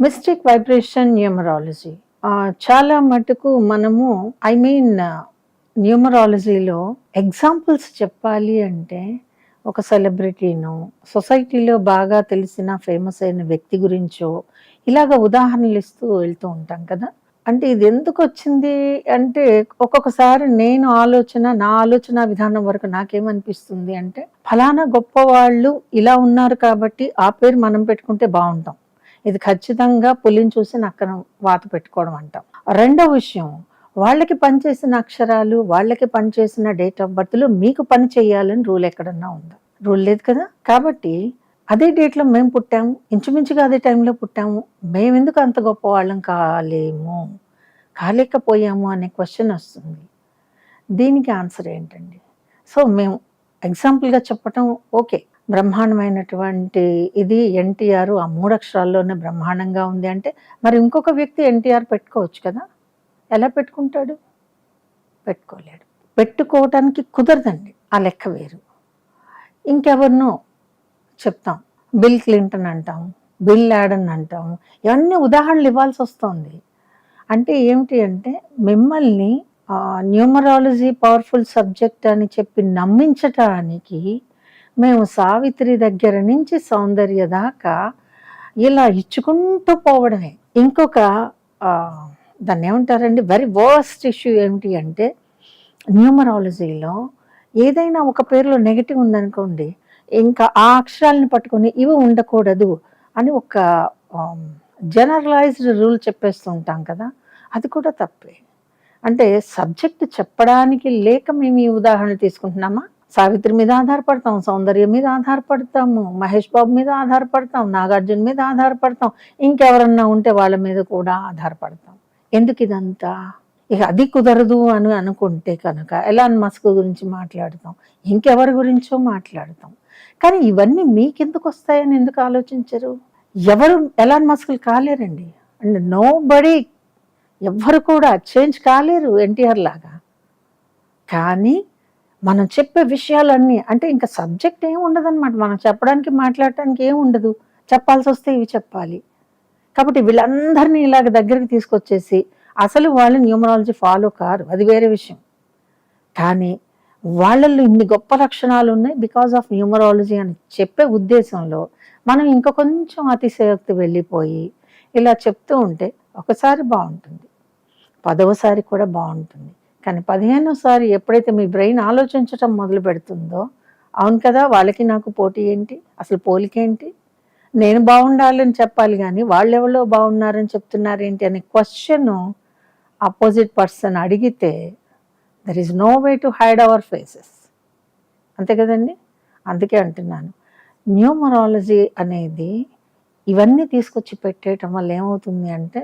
Mystic vibration numerology. చాలా మటుకు మనము ఐ మీన్ న్యూమరాలజీలో ఎగ్జాంపుల్స్ చెప్పాలి అంటే ఒక సెలబ్రిటీనో సొసైటీలో బాగా తెలిసిన ఫేమస్ అయిన వ్యక్తి గురించో ఇలాగ ఉదాహరణలు ఇస్తూ వెళ్తూ ఉంటాం కదా. అంటే ఇది ఎందుకు వచ్చింది అంటే ఒక్కొక్కసారి నేను ఆలోచన నా ఆలోచన విధానం వరకు నాకేమనిపిస్తుంది అంటే ఫలానా గొప్ప వాళ్ళు ఇలా ఉన్నారు కాబట్టి ఆ పేరు మనం పెట్టుకుంటే బాగుంటాం. ఇది ఖచ్చితంగా పులిని చూసి నక్కను వాత పెట్టుకోవడం అంటాం. రెండో విషయం వాళ్ళకి పనిచేసిన అక్షరాలు వాళ్ళకి పనిచేసిన డేట్ ఆఫ్ బర్త్లు మీకు పని చేయాలని రూల్ ఎక్కడన్నా ఉందా? రూల్ లేదు కదా? కాబట్టి అదే డేట్లో మేము పుట్టాము ఇంచుమించుగా అదే టైంలో పుట్టాము మేము ఎందుకు అంత గొప్ప వాళ్ళం కాలేము? కాలేకపోయాము అనే క్వశ్చన్ వస్తుంది. దీనికి ఆన్సర్ ఏంటండి? సో మేము ఎగ్జాంపుల్గా చెప్పటం ఓకే బ్రహ్మాండమైనటువంటి ఇది ఎన్టీఆర్ ఆ మూడక్షరాల్లోనే బ్రహ్మాండంగా ఉంది అంటే మరి ఇంకొక వ్యక్తి ఎన్టీఆర్ పెట్టుకోవచ్చు కదా? ఎలా పెట్టుకుంటాడు? పెట్టుకోలేడు. పెట్టుకోవటానికి కుదరదండి. ఆ లెక్క వేరు. ఇంకెవరినో చెప్తాం. బిల్ క్లింటన్ అంటాం బిల్ యాడన్ అంటాం ఇవన్నీ ఉదాహరణలు ఇవ్వాల్సి వస్తుంది. అంటే ఏమిటి అంటే మిమ్మల్ని న్యూమరాలజీ పవర్ఫుల్ సబ్జెక్ట్ అని చెప్పి నమ్మించటానికి మేము సావిత్రి దగ్గర నుంచి సౌందర్య దాకా ఇలా ఇచ్చుకుంటూ పోవడమే. ఇంకొక దాన్ని ఏమంటారండి? వెరీ వర్స్ట్ ఇష్యూ ఏమిటి అంటే న్యూమరాలజీలో ఏదైనా ఒక పేరులో నెగిటివ్ ఉందనుకోండి ఇంకా ఆ అక్షరాలను పట్టుకొని ఇవి ఉండకూడదు అని ఒక జనరలైజ్డ్ రూల్ చెప్పేస్తూ ఉంటాం కదా అది కూడా తప్పే. అంటే సబ్జెక్ట్ చెప్పడానికి లేక మేము ఈ ఉదాహరణ తీసుకుంటున్నామా? సావిత్రి మీద ఆధారపడతాం సౌందర్యం మీద ఆధారపడతాము మహేష్ బాబు మీద ఆధారపడతాం నాగార్జున మీద ఆధారపడతాం ఇంకెవరన్నా ఉంటే వాళ్ళ మీద కూడా ఆధారపడతాం. ఎందుకు ఇదంతా? ఇక అది కుదరదు అని అనుకుంటే కనుక ఎలాన్ మస్క్ గురించి మాట్లాడతాం ఇంకెవరి గురించో మాట్లాడతాం. కానీ ఇవన్నీ మీకెందుకు వస్తాయని ఎందుకు ఆలోచించరు? ఎవరు ఎలాన్ మస్కులు కాలేరండి? అండ్ నో బడీ ఎవ్వరు కూడా చేంజ్ కాలేరు ఎన్టీఆర్ లాగా. కానీ మనం చెప్పే విషయాలన్నీ అంటే ఇంకా సబ్జెక్ట్ ఏమి ఉండదన్నమాట. మనం చెప్పడానికి మాట్లాడటానికి ఏం ఉండదు. చెప్పాల్సి వస్తే ఇవి చెప్పాలి. కాబట్టి వీళ్ళందరినీ ఇలాగ దగ్గరికి తీసుకొచ్చేసి అసలు వాళ్ళు న్యూమరాలజీ ఫాలో కారు. అది వేరే విషయం. కానీ వాళ్ళల్లో ఇన్ని గొప్ప లక్షణాలు ఉన్నాయి బికాస్ ఆఫ్ న్యూమరాలజీ అని చెప్పే ఉద్దేశంలో మనం ఇంకా కొంచెం అతిశయోక్తి వెళ్ళిపోయి ఇలా చెప్తూ ఉంటే ఒకసారి బాగుంటుంది. పదవసారి కూడా బాగుంటుంది. కానీ పదిహేనోసారి ఎప్పుడైతే మీ బ్రెయిన్ ఆలోచించటం మొదలు పెడుతుందో అవును కదా వాళ్ళకి నాకు పోటీ ఏంటి? అసలు పోలికేంటి నేను బాగుండాలని చెప్పాలి కానీ వాళ్ళు ఎవరో బాగున్నారని చెప్తున్నారు ఏంటి అనే క్వశ్చన్ ఆపోజిట్ పర్సన్ అడిగితే there is no way to hide our faces అంతే కదండి? అందుకే అంటున్నాను. న్యూమరాలజీ అనేది ఇవన్నీ తీసుకొచ్చి పెట్టేయటం వల్ల ఏమవుతుంది అంటే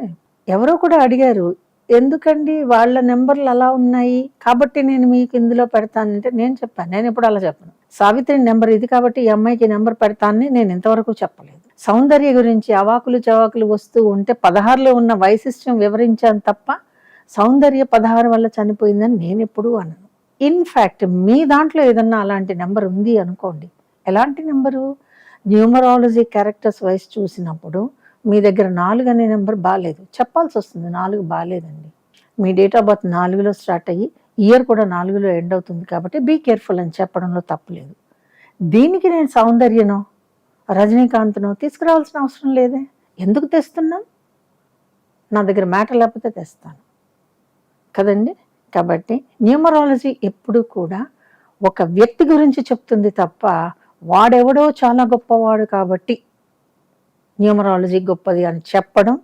ఎవరో కూడా అడిగారు ఎందుకండి వాళ్ళ నెంబర్లు అలా ఉన్నాయి? కాబట్టి నేను మీకు ఇందులో పెడతానంటే నేను చెప్పాను. నేను ఎప్పుడు అలా చెప్పను. సావిత్రి నెంబర్ ఇది కాబట్టి ఈ అమ్మాయికి నెంబర్ పెడతానని నేను ఇంతవరకు చెప్పలేదు. సౌందర్య గురించి అవాకులు చవాకులు వస్తూ ఉంటే పదహారులో ఉన్న వైశిష్ట్యం వివరించాను తప్ప సౌందర్య పదహారు వల్ల చనిపోయిందని నేను ఎప్పుడూ అనను. ఇన్ఫ్యాక్ట్ మీ దాంట్లో ఏదన్నా అలాంటి నెంబర్ ఉంది అనుకోండి. ఎలాంటి నెంబరు? న్యూమరాలజీ క్యారెక్టర్స్ వైస్ చూసినప్పుడు మీ దగ్గర నాలుగు అనే నెంబర్ బాగాలేదు చెప్పాల్సి వస్తుంది నాలుగు బాగాలేదండి మీ డేట్ ఆఫ్ బర్త్ నాలుగులో స్టార్ట్ అయ్యి ఇయర్ కూడా నాలుగులో ఎండ్ అవుతుంది కాబట్టి బీ కేర్ఫుల్ అని చెప్పడంలో తప్పులేదు. దీనికి నేను సౌందర్యనో రజనీకాంత్నో తీసుకురావాల్సిన అవసరం లేదే? ఎందుకు తెస్తున్నాను నా దగ్గర మ్యాటర్ లేకపోతే తెస్తాను. కదండి? కాబట్టి న్యూమరాలజీ ఎప్పుడు కూడా ఒక వ్యక్తి గురించి చెప్తుంది తప్ప వాడెవడో చాలా గొప్పవాడు కాబట్టి న్యూమరాలజీ గొప్పది అని చెప్పడం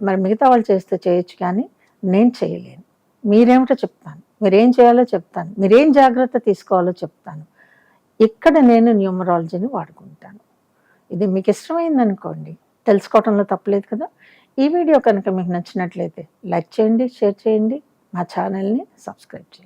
మరి మిగతా వాళ్ళు చేస్తే చేయొచ్చు కానీ నేను చేయలేను. మీరేమిటో చెప్తాను. మీరేం చేయాలో చెప్తాను. మీరేం జాగ్రత్త తీసుకోవాలో చెప్తాను. ఇక్కడ నేను న్యూమరాలజీని వాడుకుంటాను. ఇది మీకు ఇష్టమైందనుకోండి తెలుసుకోవటంలో తప్పలేదు కదా? ఈ వీడియో కనుక మీకు నచ్చినట్లయితే లైక్ చేయండి షేర్ చేయండి మా ఛానల్ని సబ్స్క్రైబ్ చేయండి.